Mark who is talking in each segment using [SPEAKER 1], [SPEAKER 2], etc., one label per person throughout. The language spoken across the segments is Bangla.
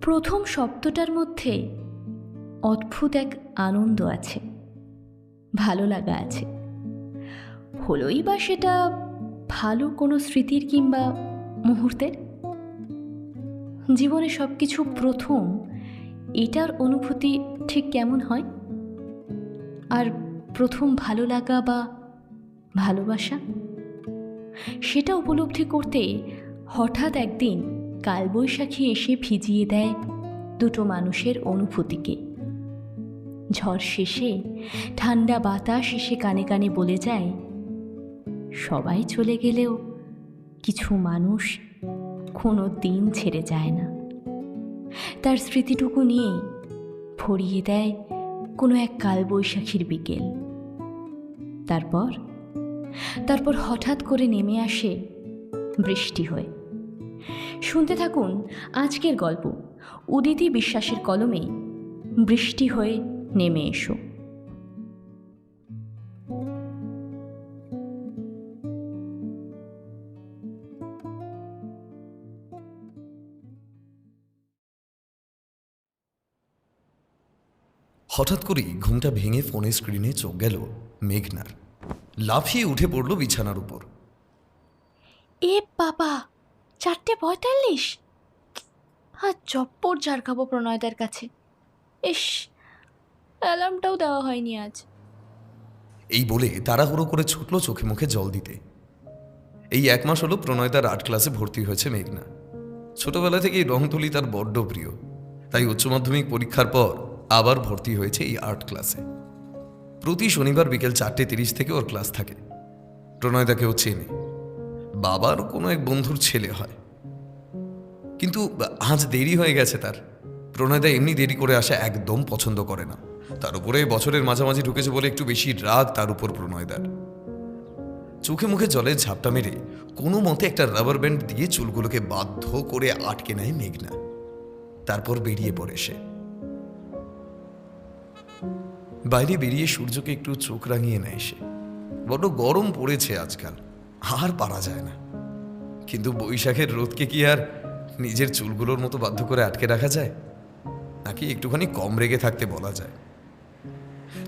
[SPEAKER 1] প্রথম শব্দটার মধ্যে অদ্ভুত এক আনন্দ আছে, ভালো লাগা আছে। হলোই বা সেটা ভালো কোনো স্মৃতির কিংবা মুহূর্তের? জীবনে সব কিছু প্রথম, এটার অনুভূতি ঠিক কেমন হয়? আর প্রথম ভালো লাগা বা ভালোবাসা? সেটা উপলব্ধি করতে হঠাৎ একদিন কালবৈশাখী এসে ভিজিয়ে দেয় দুটো মানুষের অনুভূতিকে। ঝড় শেষে, ঠান্ডা বাতাস এসে কানে কানে বলে যায়, সবাই চলে গেলেও কিছু মানুষ কোনো দিন ছেড়ে যায় না। তার স্মৃতিটুকু নিয়ে ভরিয়ে দেয় কোনো এক কালবৈশাখীর বিকেল। তারপর তারপর হঠাৎ করে নেমে আসে বৃষ্টি হয়ে। শুনতে থাকুন আজকের গল্প। উদিতি বিশ্বাসের কলমে বৃষ্টি হয়ে নেমে এসো।
[SPEAKER 2] হঠাৎ করেই ঘুমটা ভেঙে ফোনের স্ক্রিনে চোখ গেল মেঘনার। লাফিয়ে উঠে পড়ল বিছানার উপর।
[SPEAKER 1] এ বাবা! চারটে পঁয়তাল্লিশ? আর চপ্পর ঝাড় খাব প্রণয়দার কাছে। ইস, অ্যালার্মটাও দেওয়া হয়নি আজ।
[SPEAKER 2] এই বলে তাড়াহুড়ো করে ছুটল চোখে মুখে জল দিতে। এই এক মাস হলো প্রণয়তার আর্ট ক্লাসে ভর্তি হয়েছে মেঘনা। ছোটবেলা থেকেই রং তুলি তার বড্ড প্রিয়। তাই উচ্চ মাধ্যমিক পরীক্ষার পর আবার ভর্তি হয়েছে এই আর্ট ক্লাসে। প্রতি শনিবার বিকেল চারটে তিরিশ থেকে ওর ক্লাস থাকে। প্রণয়দাকে ও চেনে। বাবার কোনো এক বন্ধুর ছেলে হয়। কিন্তু আজ দেরি হয়ে গেছে তার। প্রণয়দা এমনি দেরি করে আসা একদম পছন্দ করে না। তার উপরে বছরের মাঝামাঝি ঢুকেছে বলে একটু বেশি রাগ তার উপর প্রণয়দার। চোখে মুখে জলের ঝাপটা মেরে কোনো মতে একটা রাবার ব্যান্ড দিয়ে চুলগুলোকে বাধ্য করে আটকে নেয় মেঘনা। তারপর বেরিয়ে পড়ে সে। বাইরে বেরিয়ে সূর্যকে একটু চোখ রাঙিয়ে নেয় সে। বড্ড গরম পড়েছে আজকাল। আর পারা যায় না। কিন্তু বৈশাখের রোদকে কি আর নিজের চুলগুলোর মতো বাধ্য করে আটকে রাখা যায়? নাকি একটুখানি কম রেগে থাকতে বলা যায়?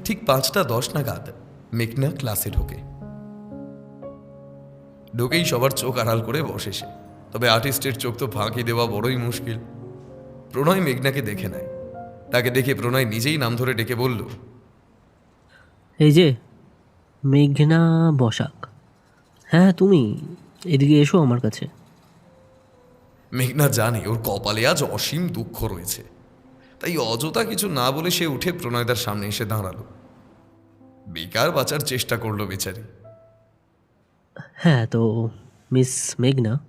[SPEAKER 2] ঠিক পাঁচটা দশ নাগাদ মেঘনা ক্লাসে ঢোকে। ঢোকেই সবার চোখ আড়াল করে বসে সে। তবে আর্টিস্টের চোখ তো ফাঁকি দেওয়া বড়ই মুশকিল। প্রণয় মেঘনাকে দেখে নেয়। তাকে দেখে প্রণয় নিজেই নাম ধরে ডেকে বলল,
[SPEAKER 3] এই যে, মেঘনা বসাক। হ্যাঁ তুমি এদিকে এসো আমার কাছে।
[SPEAKER 2] মেঘনা জানে ওর কপালে আজ অসীম দুঃখ রয়েছে। তাই অযথা কিছু না বলে সে উঠে প্রণয়দার সামনে এসে দাঁড়াল। বেকার বাঁচার চেষ্টা করল বেচারি।
[SPEAKER 3] হ্যাঁ তো মিস মেঘনা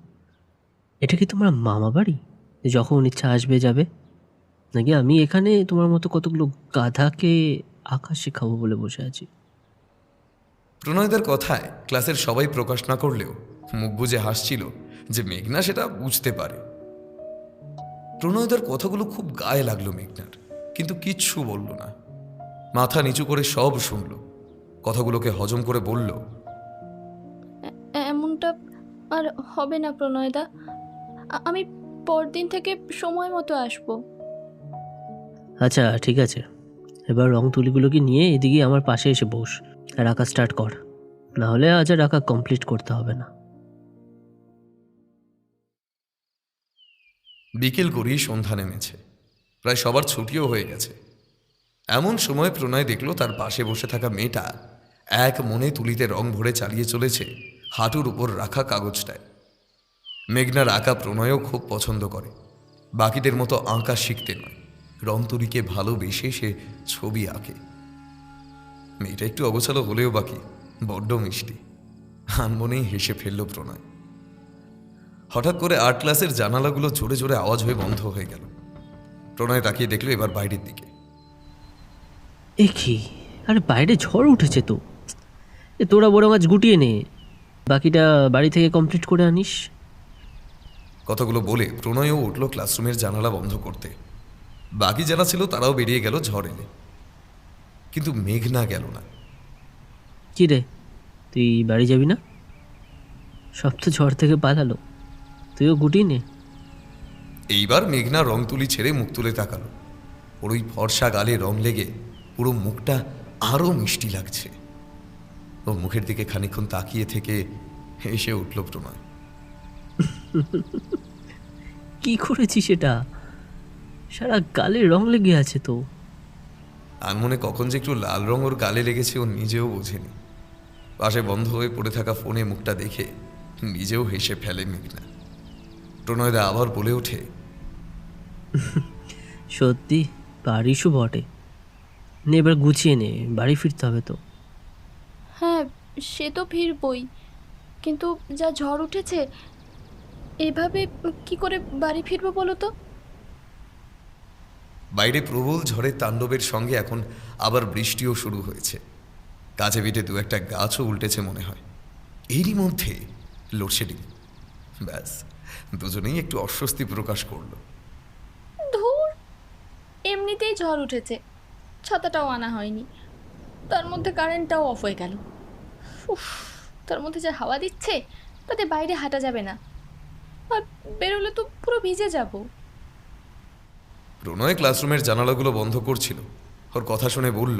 [SPEAKER 3] এটা কি তোমার মামা বাড়ি? যখন ইচ্ছা আসবে যাবে। নাকি আমি এখানে তোমার মতো কতগুলো গাধাকে আকাশ শেখাবো বলে বসে আছি?
[SPEAKER 2] প্রণয়দার কথায় ক্লাসের সবাই প্রকাশ না করলেও মুখ বুজে হাসছিল যে মেঘনা সেটা বুঝতে পারে। প্রণয়দার কথাগুলো খুব গায়ে লাগল মেঘনার কিন্তু কিচ্ছু বলল না। মাথা নিচু করে সব শুনল। কথাগুলোকে হজম করে বলল
[SPEAKER 1] এমনটা আর হবে না প্রণয়দা। আমি পরদিন থেকে সময় মতো আসব।
[SPEAKER 3] আচ্ছা ঠিক আছে। এবার রং তুলিগুলোকে নিয়ে এদিকে আমার পাশে এসে বস। আঁকা স্টার্ট কর। না হলে আজ আর আঁকা কমপ্লিট করতে হবে না।
[SPEAKER 2] বিকেল করেই সন্ধ্যা নেমেছে। প্রায় সবার ছুটিও হয়ে গেছে। এমন সময় প্রণয় দেখল তার পাশে বসে থাকা মেয়েটা এক মনে তুলিতে রং ভরে চালিয়ে চলেছে হাঁটুর উপর রাখা কাগজটায়। মেঘনার আঁকা প্রণয়ও খুব পছন্দ করে। বাকিদের মতো আঁকা শিখতে নয়। রং তুলিকে ভালোবেসে সে ছবি আঁকে। মেয়েটা একটু অগোছালো হলেও বাকি বড্ড মিষ্টি। আনমনেই হেসে ফেলল প্রণয়। হঠাৎ করে আর্ট ক্লাসের জানালাগুলো জোরে জোরে আওয়াজ হয়ে বন্ধ হয়ে গেল। প্রণয় তাকিয়ে দেখল এবার বাইরের দিকে।
[SPEAKER 3] কি? আরে বাইরে ঝড় উঠেছে তো। এ তোরা বড় মাছ গুটিয়ে নে। বাকিটা বাড়ি থেকে কমপ্লিট করে আনিস।
[SPEAKER 2] কথাগুলো বলে প্রণয়ও উঠল ক্লাসরুমের জানালা বন্ধ করতে। বাকি যারা ছিল তারাও বেরিয়ে গেল ঝড় এলে। কিন্তু মেঘনা গেল না।
[SPEAKER 3] কি রে? তুই বাড়ি যাবি না? সব তো ঝড় থেকে পালালো। তুইও গুটি নে।
[SPEAKER 2] এইবার মেঘনা রং তুলি ছেড়ে মুখ তুলে তাকালো। ওর ওই ফর্সা গালে রং লেগে পুরো মুখটা আরও মিষ্টি লাগছে। ওর মুখের দিকে খানিকক্ষণ তাকিয়ে থেকে হেসে উঠল প্রণয়।
[SPEAKER 3] কি করেছি সেটা? সারা গালে রং লেগে আছে তো।
[SPEAKER 2] আর মনে কখন যে একটু লাল রং ওর গালে লেগেছে ও নিজেও বোঝেনি। পাশে বন্ধ হয়ে পড়ে থাকা ফোনে মুখটা দেখে নিজেও হেসে ফেলে মেঘনা। প্রণয়দা আবার বলে ওঠে
[SPEAKER 3] সত্যি বাড়িশু বটে। নে এবার গুছিয়ে নে বাড়ি ফিরতে হবে তো।
[SPEAKER 1] হ্যাঁ সে তো ফিরবই। কিন্তু যা ঝড় উঠেছে এভাবে কি করে বাড়ি ফিরবো বলো তো?
[SPEAKER 2] বাইরে প্রবল ঝড়ের তাণ্ডবের সঙ্গে এখন আবার বৃষ্টিও শুরু হয়েছে। কাছে পিঠে দু একটা গাছও উল্টেছে মনে হয়। এরই মধ্যে লোডশেডিং। ব্যাস, দুজনেই একটু অস্বস্তি প্রকাশ করল।
[SPEAKER 1] এমনিতেই ঝড় উঠেছে। ছাতাটাও আনা হয়নি। তার মধ্যে কারেন্টটাও অফ হয়ে গেল। উফ, তার মধ্যে যা হাওয়া দিচ্ছে, তাতে বাইরে হাঁটা যাবে না। আর বেরোলে তো পুরো ভিজে যাব।
[SPEAKER 2] প্রণয় ক্লাসরুমের জানালাগুলো বন্ধ করছিল। ওর কথা শুনে বলল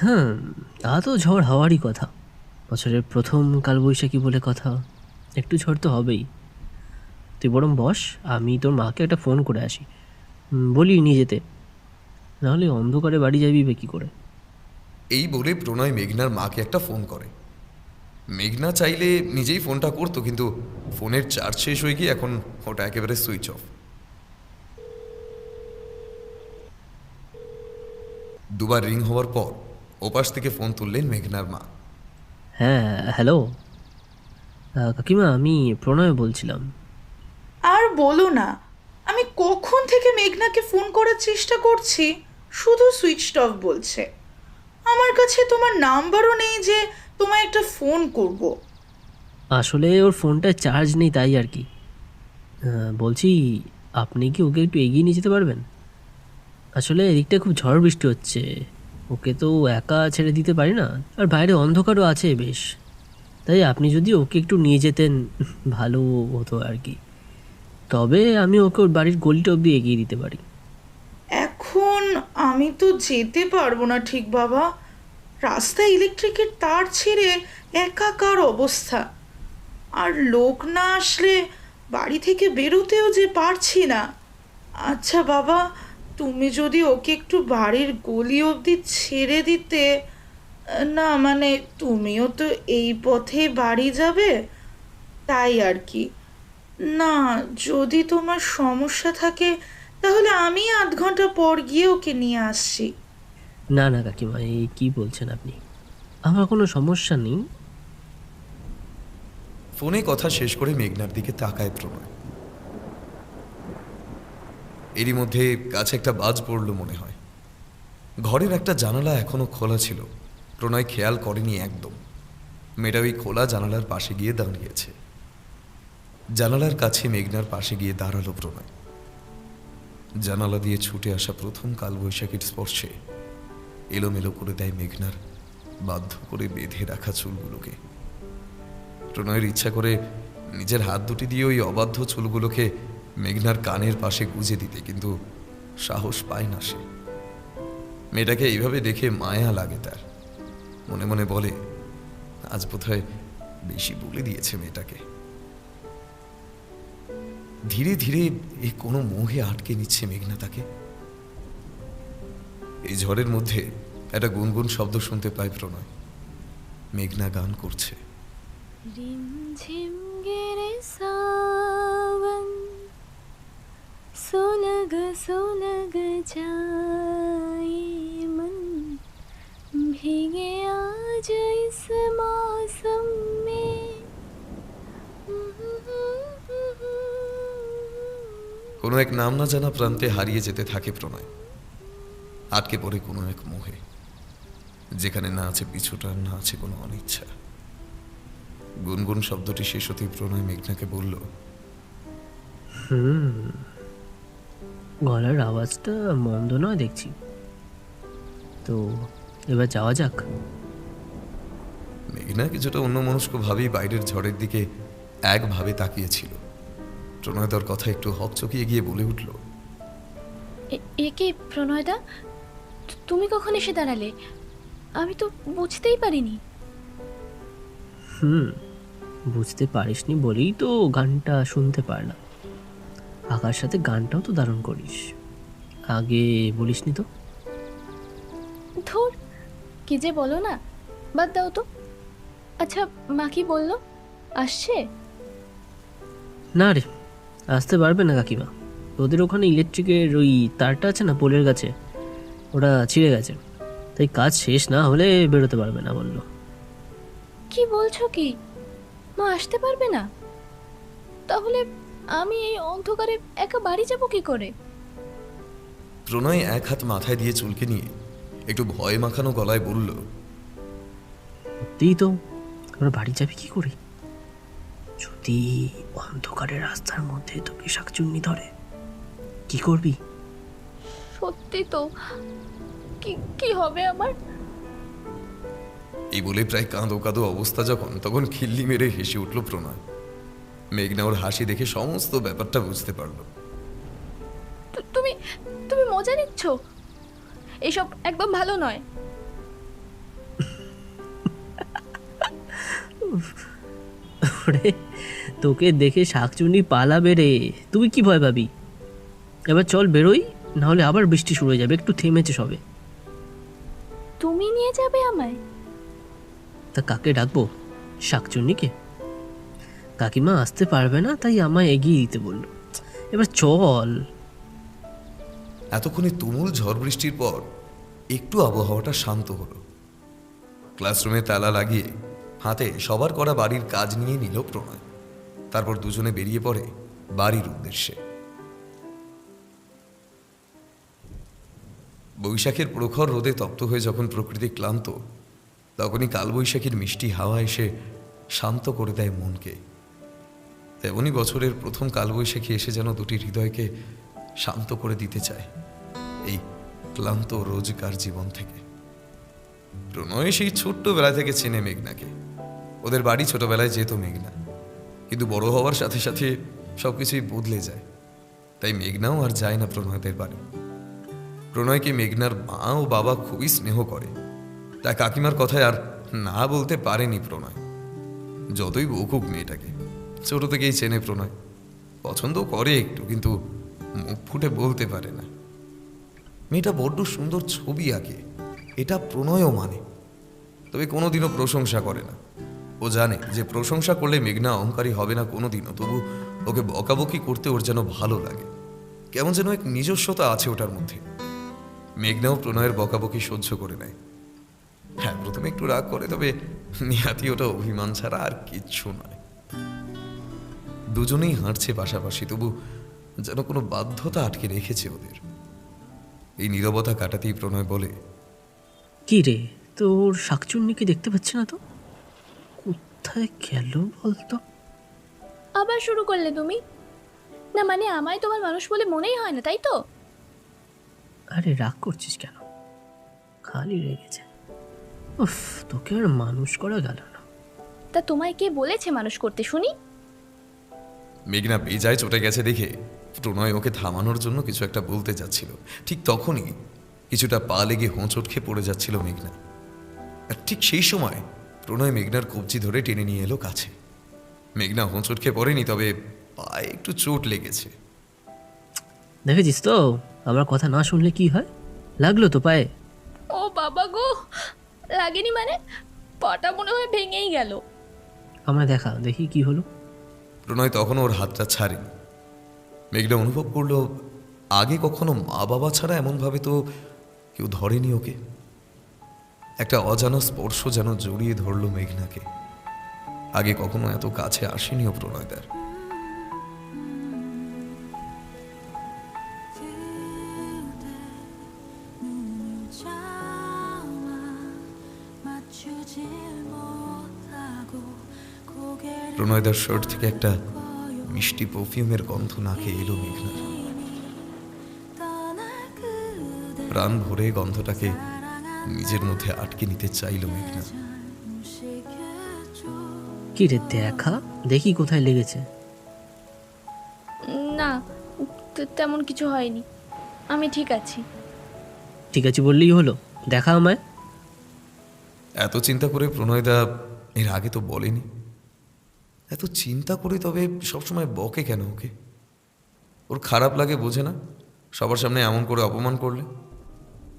[SPEAKER 3] হ্যাঁ তা তো ঝড় হওয়ারই কথা। বছরের প্রথম কালবৈশাখী বলে কথা একটু ঝড় তো হবেই। তুই বরং বস আমি তোর মাকে একটা ফোন করে আসি। বলি নিয়ে যেতে। নাহলে অন্ধকারে বাড়ি যাবি বে কী করে?
[SPEAKER 2] এই বলে প্রণয় মেঘনার মাকে একটা ফোন করে। মেঘনা চাইলে নিজেই ফোনটা করতো কিন্তু ফোনের চার্জ শেষ হয়ে গিয়ে এখন ওটা একেবারে সুইচ অফ। দুবার রিং হওয়ার পর ওপাশ থেকে ফোন তুললেন মেঘনার মা।
[SPEAKER 3] হ্যাঁ হ্যালো। কাকিমা আমি প্রণয় বলছিলাম।
[SPEAKER 4] আর বলো না আমি কখন থেকে মেঘনাকে ফোন করার চেষ্টা করছি? শুধু সুইচড অফ বলছে। আমার কাছে তোমার নাম্বারও নেই যে তোমায় একটা ফোন করব।
[SPEAKER 3] আসলে ওর ফোনটা চার্জ নেই তাই আর কি। বলছি আপনি কি ওকে একটু এগিয়ে নিয়ে যেতে পারবেন? আসলে এদিকটা খুব ঝড় বৃষ্টি হচ্ছে। ওকে তো একা ছেড়ে দিতে পারি না। আর বাইরে অন্ধকারও আছে বেশ। তাই আপনি যদি ওকে একটু নিয়ে যেতেন, ভালো হতো আর কি। তবে আমি ওকে ওর বাড়ির গলিটা অবধি এগিয়ে দিতে পারি।
[SPEAKER 4] এখন আমি তো যেতে পারব না ঠিক বাবা। রাস্তায় ইলেকট্রিকের তার ছেড়ে একাকার অবস্থা। আর লোক না আসলে বাড়ি থেকে বেরোতেও যে পারছি না। আচ্ছা বাবা তুমি যদি ওকে একটু বাড়ির গলি অবধি ছেড়ে দিতে না মানে তুমিও তো এই পথে বাড়ি যাবে? তাই আর কি। না যদি তোমার সমস্যা থাকে তাহলে আমি আধ ঘণ্টা পর গিয়ে ওকে নিয়ে আসছি।
[SPEAKER 3] না না কাকিমা এই কী বলছেন আপনি? আমার কোনো সমস্যা নেই।
[SPEAKER 2] ফোনে কথা শেষ করে মেঘনার দিকে তাকায় প্রণয় এরই মধ্যে কাছে একটা বাজ পড়ল মনে হয়। ঘরের একটা জানালা এখনও খোলা ছিল। প্রণয় খেয়াল করেনি একদম। মেয়েটা ওই খোলা জানালার পাশে গিয়ে দাঁড়িয়েছে। জানালার কাছে মেঘনার পাশে গিয়ে দাঁড়াল প্রণয়। জানালা দিয়ে ছুটে আসা প্রথম কালবৈশাখীর স্পর্শে এলোমেলো করে দেয় মেঘনার বাধ্য করে বেঁধে রাখা চুলগুলোকে। প্রণয়ের ইচ্ছা করে নিজের হাত দুটি দিয়ে ওই অবাধ্য চুলগুলোকে মেঘনার কানের পাশে গুঁজে দিতে, কিন্তু সাহস পায় না সে। মেয়েটাকে এইভাবে দেখে মায়া লাগে তার। মনে মনে বলে, আজ বোধহয় বেশি বলে দিয়েছে মেয়েটাকে। ধীরে ধীরে এ কোনো মোহে আটকে নিচ্ছে মেঘনা তাকে। এই ঝড়ের মধ্যে একটা গুনগুন শব্দ শুনতে পায় প্রণয়। মেঘনা গান করছে।
[SPEAKER 1] রিমঝিম सुलग सुलग जाए मन भीगे आज इस मौसम में
[SPEAKER 2] কোনো এক নাম না জানা প্রান্তে হারিয়ে যেতে থাকে প্রণয় আটকে পড়ে কোনো এক মোহে যেখানে না আছে পিছুটা না আছে কোনো অনিচ্ছা গুনগুন শব্দটি শেষ হতেই প্রণয় মেঘনাকে বলল
[SPEAKER 3] গলার আওয়াজটা মন্দ নয় দেখছি। তো এবার যাওয়া যাক।
[SPEAKER 2] মেঘনা কিছুটা অন্যমনস্ক ভাবেই বাইরের ঝড়ের দিকে একভাবে তাকিয়েছিল। প্রণয়দার কথা একটু হকচকিয়ে গিয়ে বলে উঠল
[SPEAKER 1] এ- এ কি প্রণয়দা? তু- তুমি কখন এসে দাঁড়ালে? আমি তো বুঝতেই পারিনি।
[SPEAKER 3] হুম বুঝতে পারিসনি বলেই তো গানটা শুনতে পারলাম। আকার সাথে গানটাও তো দারুণ করিস। আগে বলিসনি তো?
[SPEAKER 1] ধুর কি যে বলো না বাদ দাও তো। আচ্ছা মা কি বলল? আসছে?
[SPEAKER 3] না রে আসতে পারবে না কাকিমা। ওদের ওখানে ইলেকট্রিকের ওই তারটা আছে না পোলের কাছে ওটা ছিঁড়ে গেছে। তাই কাজ শেষ না হলে বেরোতে পারবে না বলল।
[SPEAKER 1] কি বলছো কি? মা আসতে পারবে না? তাহলে আমি এই অন্ধকারে একা বাড়ি যাব কি করে?
[SPEAKER 2] প্রণয় এক হাত মাথায় দিয়ে চুলকে নিয়ে একটু ভয় মাখানো গলায় বলল
[SPEAKER 3] সত্যিই তো আমরা বাড়ি যাবি কি করে? যদি অন্ধকারের রাস্তার মধ্যে তোকে শাকচুন্নি ধরে কি করবি?
[SPEAKER 1] সত্যি তো কি কি হবে আমার?
[SPEAKER 2] এই বলে প্রায় কাঁদো কাঁদো অবস্থা যখন তখন খিল্লি মেরে হেসে উঠল প্রণয়। মেঘনা ওর হাসি দেখে সমস্ত ব্যাপারটা বুঝতে পারল।
[SPEAKER 1] তু- তুমি তুমি মজা নিচ্ছ? এসব একদম ভালো নয়।
[SPEAKER 3] ওরে তোকে দেখে শাকচুন্নি পালাবে রে। তুই কি ভয় পাবি? এবার চল বেরোই নাহলে আবার বৃষ্টি শুরু হয়ে যাবে একটু থেমেছে সবে।
[SPEAKER 1] তুমি নিয়ে যাবে আমায়?
[SPEAKER 3] তা কাকে ডাকবো? শাকচুন্নিকে? কাকিমা আসতে পারবে না, তাই আমায় এগিয়ে দিতে বলল। এবার চল।
[SPEAKER 2] এতক্ষণে তুমুল ঝড় বৃষ্টির পর একটু আবহাওয়াটা শান্ত হলো। ক্লাসরুমে তালা লাগিয়ে হাতে সবার করা বাড়ির কাজ নিয়ে নিল প্রণয়। তারপর দুজনে বেরিয়ে পড়ে বাড়ির উদ্দেশ্যে। বৈশাখের প্রখর রোদে তপ্ত হয়ে যখন প্রকৃতি ক্লান্ত, তখনই কালবৈশাখীর মিষ্টি হাওয়া এসে শান্ত করে দেয় মনকে। তেমনি বছরের প্রথম কালবৈশাখী এসে যেন দুটি হৃদয়কে শান্ত করে দিতে চায় এই ক্লান্ত রোজকার জীবন থেকে। প্রণয় সেই ছোট্টবেলা থেকে চেনে মেঘনাকে। ওদের বাড়ি ছোটবেলায় যেত মেঘনা। কিন্তু বড় হওয়ার সাথে সাথে সবকিছুই বদলে যায়। তাই মেঘনাও আর যায় না প্রণয়দের বাড়ি। প্রণয়কে মেঘনার মা ও বাবা খুবই স্নেহ করে। তাই কাকিমার কথায় আর না বলতে পারেনি প্রণয়। যতই বকুক মেয়েটাকে। ছোট থেকেই চেনে প্রণয়। পছন্দ করে একটু, কিন্তু মুখ ফুটে বলতে পারে না। মেয়েটা বড্ড সুন্দর ছবি আঁকে, এটা প্রণয়ও মানে। তবে কোনোদিনও প্রশংসা করে না। ও জানে যে প্রশংসা করলে মেঘনা অহংকারী হবে না কোনোদিনও, তবু ওকে বকাবকি করতে ওর যেন ভালো লাগে। কেমন যেন এক নিজস্বতা আছে ওটার মধ্যে। মেঘনাও প্রণয়ের বকাবকি সহ্য করে নেয়। হ্যাঁ প্রথমে একটু রাগ করে, তবে নিহাতি ওটা অভিমান ছাড়া আর কিচ্ছু নয়। দুজনেই হাঁটছে পাশাপাশি তবু যেন কোনো বাধ্যতা আটকে রেখেছে ওদের। এই নীরবতা কাটাতেই প্রণয় বলে
[SPEAKER 3] কি রে তোর শাকচুন্নিকে দেখতে পাচ্ছি না তো? কোথায় গেল বলতো?
[SPEAKER 1] আবার শুরু করলে তুমি? না মানে আমায় তোমার মানুষ বলে মনেই হয় না তাই তো?
[SPEAKER 3] আরে রাগ করছিস কেন? খালি রেগেছে উফ তোকে আর মানুষ করা গেল না।
[SPEAKER 1] তা তোমায় কে বলেছে মানুষ করতে শুনি?
[SPEAKER 2] মেঘনা বেজায় চটে গেছে দেখে প্রণয় ওকে থামানোর জন্য কিছু একটা বলতে যাচ্ছিল। ঠিক তখনই কিছুটা পা লেগে হোঁচট খেয়ে পড়ে যাচ্ছিল মেঘনা। আর ঠিক সেই সময় প্রণয় মেঘনার কবজি ধরে টেনে নিয়ে এলো কাছে। মেঘনা হোঁচট খেয়ে পড়েনি তবে পায়ে একটু চোট লেগেছে।
[SPEAKER 3] দেখেছিস তো আমার কথা না শুনলে কি হয়? লাগল তো পায়ে?
[SPEAKER 1] ও বাবা গো লাগেনি মানে? পাটা মনে হয় ভেঙেই গেল।
[SPEAKER 3] আমরা দেখা দেখি কি হলো।
[SPEAKER 2] প্রণয় তখনও ওর হাতটা ছাড়েনি। মেঘনা অনুভব করল, আগে কখনো মা বাবা ছাড়া এমনভাবে তো কেউ ধরেনি ওকে। একটা অজানা স্পর্শ যেন জড়িয়ে ধরল মেঘনাকে। আগে কখনো এত কাছে আসেনি আসেনিও প্রণয়দার। প্রণয়দার শোর থেকে একটা মিষ্টি পারফিউমের গন্ধ নাকে এলো মেঘনার প্রাণ ভরে গন্ধটাকে নিজের মধ্যে আটকে নিতে চাইল মেঘনা।
[SPEAKER 3] কি রে দেখা? দেখি কোথায় লেগেছে।
[SPEAKER 1] না তে- তেমন কিছু হয়নি। আমি ঠিক আছি।
[SPEAKER 3] ঠিক আছে বললেই হলো। দেখা আমায়।
[SPEAKER 2] এত চিন্তা করে প্রণয়দা এর আগে তো বলেনি। এত চিন্তা করি তবে সবসময় বকে কেন ওকে? ওর খারাপ লাগে বোঝে না? সবার সামনে এমন করে অপমান করলে?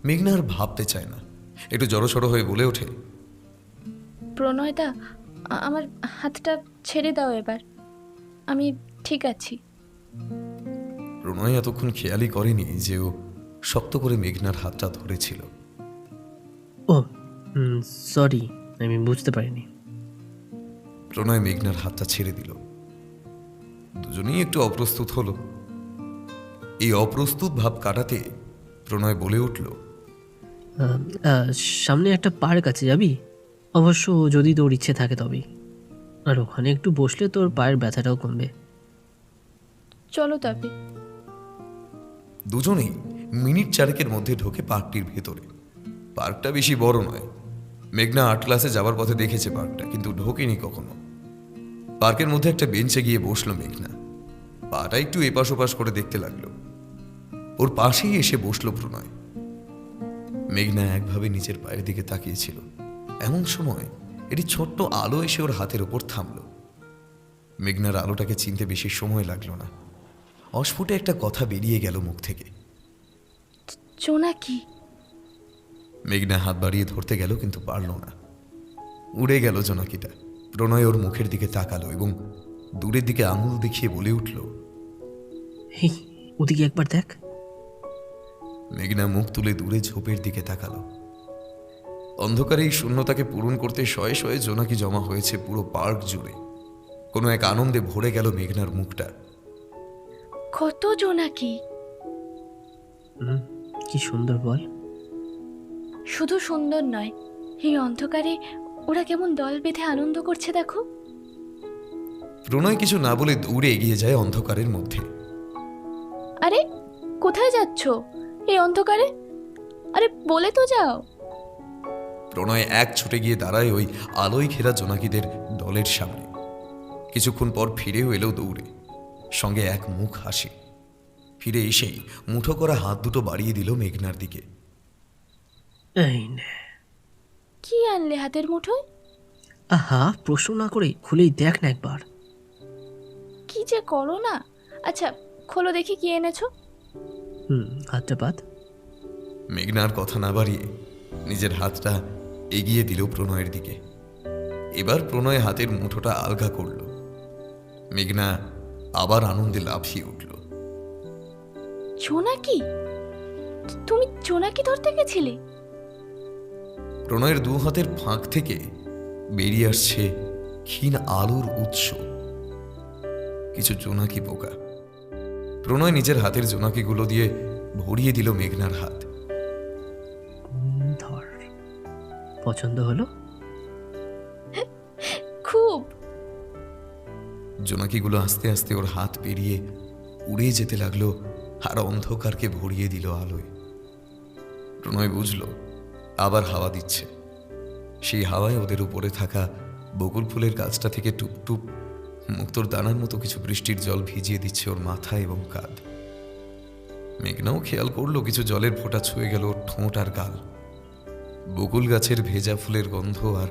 [SPEAKER 2] মেঘনা আর ভাবতে চায় না। একটু জড়সড় হয়ে বলে ওঠে
[SPEAKER 1] প্রণয়দা আমার হাতটা ছেড়ে দাও এবার। আমি ঠিক আছি।
[SPEAKER 2] প্রণয় এতক্ষণ খেয়ালই করেনি যে ও শক্ত করে মেঘনার হাতটা ধরেছিল।
[SPEAKER 3] ও সরি আমি বুঝতে পারিনি।
[SPEAKER 2] প্রণয় মেঘনার হাতটা ছেড়ে দিল। দুজনেই একটু অপ্রস্তুত হলো। এই অপ্রস্তুত ভাব কাটাতে প্রণয় বলে উঠল
[SPEAKER 3] সামনে একটা পার্ক আছে যাবি? অবশ্য যদি তোর ইচ্ছে থাকে তবেই। আর ওখানে একটু বসলে তোর পায়ের ব্যথাটাও কমবে।
[SPEAKER 1] চলো তবে
[SPEAKER 2] দুজনেই মিনিট চারেকের মধ্যে ঢোকে পার্কটির ভেতরে। পার্কটা বেশি বড় নয় মেঘনা আর্ট ক্লাসে যাওয়ার পথে দেখেছে পার্কটা, কিন্তু ঢোকেনি কখনো। পার্কের মধ্যে একটা বেঞ্চে গিয়ে বসল মেঘনা। পাটা একটু এপাশ ওপাশ করে দেখতে লাগল। ওর পাশেই এসে বসল প্রণয়। মেঘনা একভাবে নিজের পায়ের দিকে তাকিয়েছিল। এমন সময় এটি ছোট্ট আলো এসে ওর হাতের ওপর থামল। মেঘনার আলোটাকে চিনতে বেশি সময় লাগল না। অস্ফুটে একটা কথা বেরিয়ে গেল মুখ থেকে।
[SPEAKER 1] জোনাকি
[SPEAKER 2] মেঘনা হাত বাড়িয়ে ধরতে গেল কিন্তু পারল না। উড়ে গেল জোনাকিটা। প্রণয় ওর মুখের দিকে তাকালো এবং দূরের দিকে আঙুল দেখিয়ে বলে উঠল
[SPEAKER 3] হেই ওদিকে একবার দেখ।
[SPEAKER 2] মেঘনা মুখ তুলে দূরে ঝোপের দিকে তাকালো। অন্ধকারে এই শূন্যতাকে পূরণ করতে শয়ে শয়ে জোনাকি জমা হয়েছে পুরো পার্ক জুড়ে। কোনো এক আনন্দে ভরে গেল মেঘনার মুখটা।
[SPEAKER 1] কত জোনাকি?
[SPEAKER 3] হুম, কি সুন্দর বল।
[SPEAKER 1] শুধু সুন্দর নয় এই অন্ধকারে ওরা কেমন দল বেঁধে আনন্দ করছে দেখো।
[SPEAKER 2] প্রণয় কিছু না বলে দৌড়ে এগিয়ে যায় অন্ধকারের মধ্যে।
[SPEAKER 1] আরে কোথায় যাচ্ছ? এই অন্ধকারে? আরে বলে তো যাও।
[SPEAKER 2] প্রণয় এক ছুটে গিয়ে দাঁড়ায় ওই আলোয় ঘেরা জোনাকিদের দলের সামনে। কিছুক্ষণ পর ফিরেও এলো দৌড়ে সঙ্গে এক মুখ হাসি। ফিরে এসেই মুঠো করা হাত দুটো বাড়িয়ে দিল মেঘনার দিকে।
[SPEAKER 3] এই নে।
[SPEAKER 1] কি আনলে হাতের মুঠোয়?
[SPEAKER 3] আহা প্রশ্ন না করে খুলেই দেখ না একবার।
[SPEAKER 1] কি যে করো না। আচ্ছা খোলো দেখি কি এনেছো।
[SPEAKER 3] হুম হাতটা পাত
[SPEAKER 2] মেঘনার কথা না বাড়িয়ে নিজের হাতটা এগিয়ে দিল প্রণয়ের দিকে। এবার প্রণয় হাতের মুঠোটা আলগা করল। মেঘনা আবার আনন্দে লাফিয়ে উঠল।
[SPEAKER 1] জোনাকি তুমি জোনাকি ধরতে গেছিলে?
[SPEAKER 2] প্রণয়ের দু হাতের ফাঁক থেকে বেরিয়ে আসছে ক্ষীণ আলোর উৎস। কিছু জোনাকি পোকা। প্রণয় নিজের হাতের জোনাকিগুলো দিয়ে ভরিয়ে দিল মেঘনার হাত।
[SPEAKER 3] ধর পছন্দ হলো?
[SPEAKER 1] খুব।
[SPEAKER 2] জোনাকিগুলো আস্তে আস্তে ওর হাত পেরিয়ে উড়ে যেতে লাগল আর অন্ধকারকে ভরিয়ে দিল আলোয়। প্রণয় বুঝল আবার হাওয়া দিচ্ছে। সেই হাওয়ায় ওদের উপরে থাকা বকুল ফুলের গাছটা থেকে টুপটুপ মুক্তোর দানার মতো কিছু বৃষ্টির জল ভিজিয়ে দিচ্ছে ওর মাথা এবং কাঁধ। মেঘনাও খেয়াল করল কিছু জলের ফোঁটা ছুঁয়ে গেল ওর ঠোঁট আর গাল। বকুল গাছের ভেজা ফুলের গন্ধ আর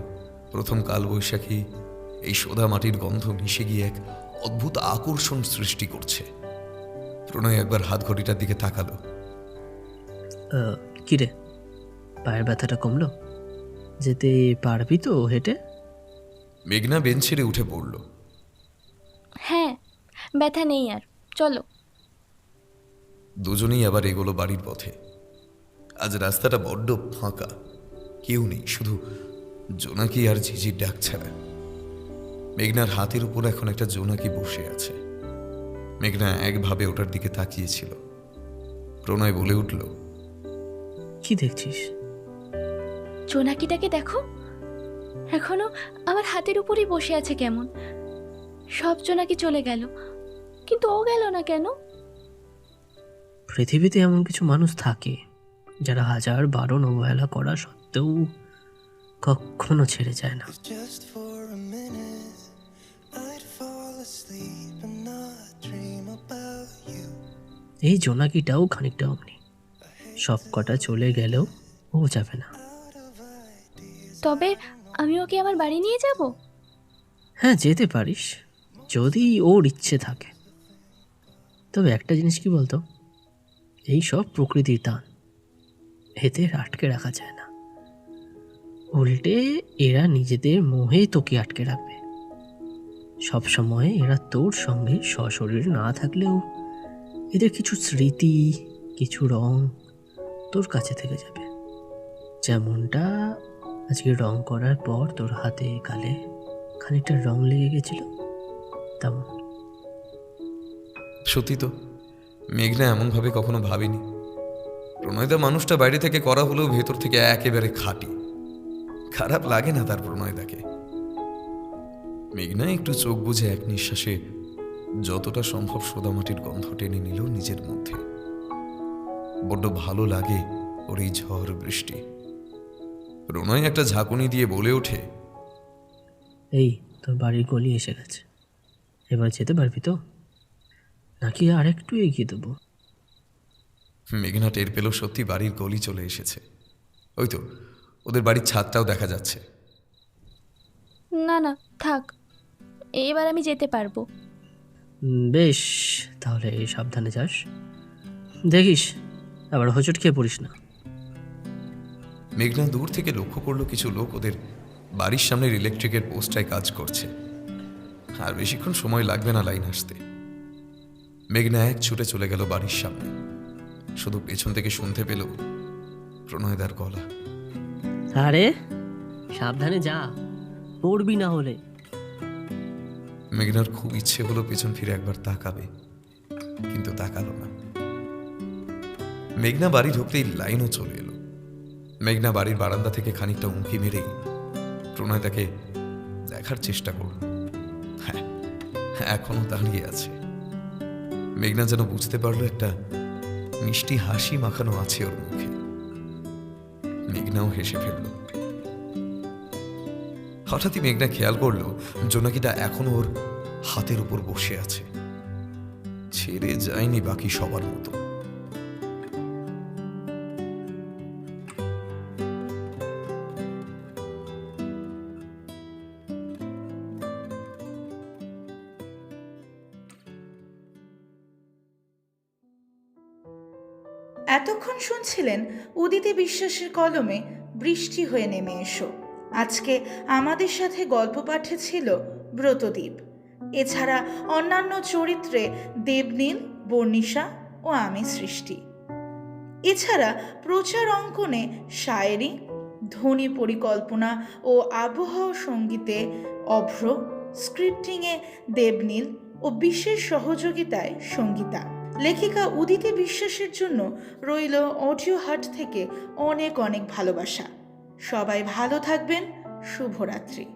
[SPEAKER 2] প্রথম কালবৈশাখী এই সোদা মাটির গন্ধ মিশে গিয়ে এক অদ্ভুত আকর্ষণ সৃষ্টি করছে। প্রণয় একবার হাত ঘড়িটার দিকে তাকালো।
[SPEAKER 3] আহ, কি রে? পায়ের ব্যথাটা কমলো? যেতে পারবি তো হেঁটে?
[SPEAKER 2] মেঘনা বেঞ্চ ছেড়ে উঠে পড়ল।
[SPEAKER 1] হ্যাঁ ব্যথা নেই আর চলো।
[SPEAKER 2] দুজনেই আবার এগোলো বাড়ির পথে। আজ রাস্তাটা বড্ড ফাঁকা কেউ নেই শুধু জোনাকি আর ঝিঝির ডাক ছাড়া। মেঘনার হাতের উপর এখন একটা জোনাকি বসে আছে। মেঘনা একভাবে ওটার দিকে তাকিয়েছিল। প্রণয় বলে উঠল
[SPEAKER 3] কি দেখছিস?
[SPEAKER 1] জোনাকিটাকে দেখো। এখনও আমার হাতের উপরই বসে আছে কেমন। সব জোনাকি চলে গেল। কিন্তু ও গেল না কেন?
[SPEAKER 3] পৃথিবীতে এমন কিছু মানুষ থাকে যারা হাজার বারণ অবহেলা করা সত্ত্বেও কখনো ছেড়ে যায় না। এই জোনাকিটাও খানিকটা অমনি। সব কটা চলে গেলেও ও যাবে না।
[SPEAKER 1] তবে আমি ওকে আমার বাড়ি নিয়ে যাব?
[SPEAKER 3] হ্যাঁ যেতে পারিস, যদি ওর ইচ্ছে থাকে। তবে একটা জিনিস কি বলতো? এই সব প্রকৃতির দান, এতে আটকে রাখা যায় না। উল্টে এরা নিজেদের মোহে তোকে আটকে রাখবে। সব সময় এরা তোর সঙ্গে সশরীর না থাকলেও এদের কিছু স্মৃতি, কিছু রং তোর কাছে থেকে যাবে। যেমনটা আজকে রং করার পর তোর হাতে গালে খানিকটা রং লেগে গেছিল? তেমন
[SPEAKER 2] সত্যি তো, মেঘনা এমনভাবে কখনো ভাবিনি। প্রণয়দা মানুষটা বাইরে থেকে করা হলেও ভেতর থেকে একেবারে খাঁটি। খারাপ লাগে না তার প্রণয়দাকে। মেঘনা একটু চোখ বুঝে এক নিঃশ্বাসে যতটা সম্ভব সোদামাটির গন্ধ টেনে নিল নিজের মধ্যে। বড্ড ভালো লাগে ওর এই ঝড় বৃষ্টি। প্রণয় একটা ঝাঁকুনি দিয়ে বলে ওঠে
[SPEAKER 3] এই তোর বাড়ির গলি এসে গেছে। এবার যেতে পারবি তো? নাকি আর একটু এগিয়ে দেবো?
[SPEAKER 2] মেঘনা টের পেল সত্যি বাড়ির গলি চলে এসেছে। ওই তো ওদের বাড়ির ছাদটাও দেখা যাচ্ছে।
[SPEAKER 1] না না থাক এবার আমি যেতে পারব।
[SPEAKER 3] বেশ তাহলে সাবধানে যাস। দেখিস আবার হোঁচট খেয়ে পড়িস না।
[SPEAKER 2] মেঘনা দূর থেকে লক্ষ্য করল কিছু লোক ওদের বাড়ির সামনের ইলেকট্রিকের পোস্টায় কাজ করছে। আর বেশিক্ষণ সময় লাগবে না লাইন আসতে। মেঘনা এক ছুটে চলে গেল বাড়ির সামনে। শুধু পেছন থেকে শুনতে পেল প্রণয়দার গলা।
[SPEAKER 3] আরে সাবধানে যা পড়বি না হলে।
[SPEAKER 2] মেঘনার খুব ইচ্ছে হলো পেছন ফিরে একবার তাকাবে কিন্তু তাকালো না। মেঘনা বাড়ি ঢুকতেই লাইনও চলে এলো। মেঘনা বাড়ির বারান্দা থেকে খানিকটা উঁকি মেরেই প্রণয় তাকে দেখার চেষ্টা করল। হ্যাঁ এখনও দাঁড়িয়ে আছে। মেঘনা যেন বুঝতে পারল একটা মিষ্টি হাসি মাখানো আছে ওর মুখে। মেঘনাও হেসে ফেলল। হঠাৎই মেঘনা খেয়াল করল, জোনাকিটা এখনও ওর হাতের উপর বসে আছে। ছেড়ে যায়নি বাকি সবার মতো।
[SPEAKER 4] শুনছিলেন উদিতি বিশ্বাসের কলমে, বৃষ্টি হয়ে নেমে এসো। আজকে আমাদের সাথে গল্প পাঠে ছিল ব্রতদ্বীপ এছাড়া অন্যান্য চরিত্রে দেবনীল, বর্ণিশা ও আমি সৃষ্টি। এছাড়া প্রচার অঙ্কনে শায়েরি ধ্বনি পরিকল্পনা ও আবহাওয়া সঙ্গীতে অভ্র, স্ক্রিপ্টিংয়ে দেবনীল ও বিশেষ সহযোগিতায় সঙ্গীতা। লেখিকা উদিতি বিশ্বাসের জন্য রইল অডিও হাট থেকে অনেক অনেক ভালোবাসা। সবাই ভালো থাকবেন। শুভরাত্রি।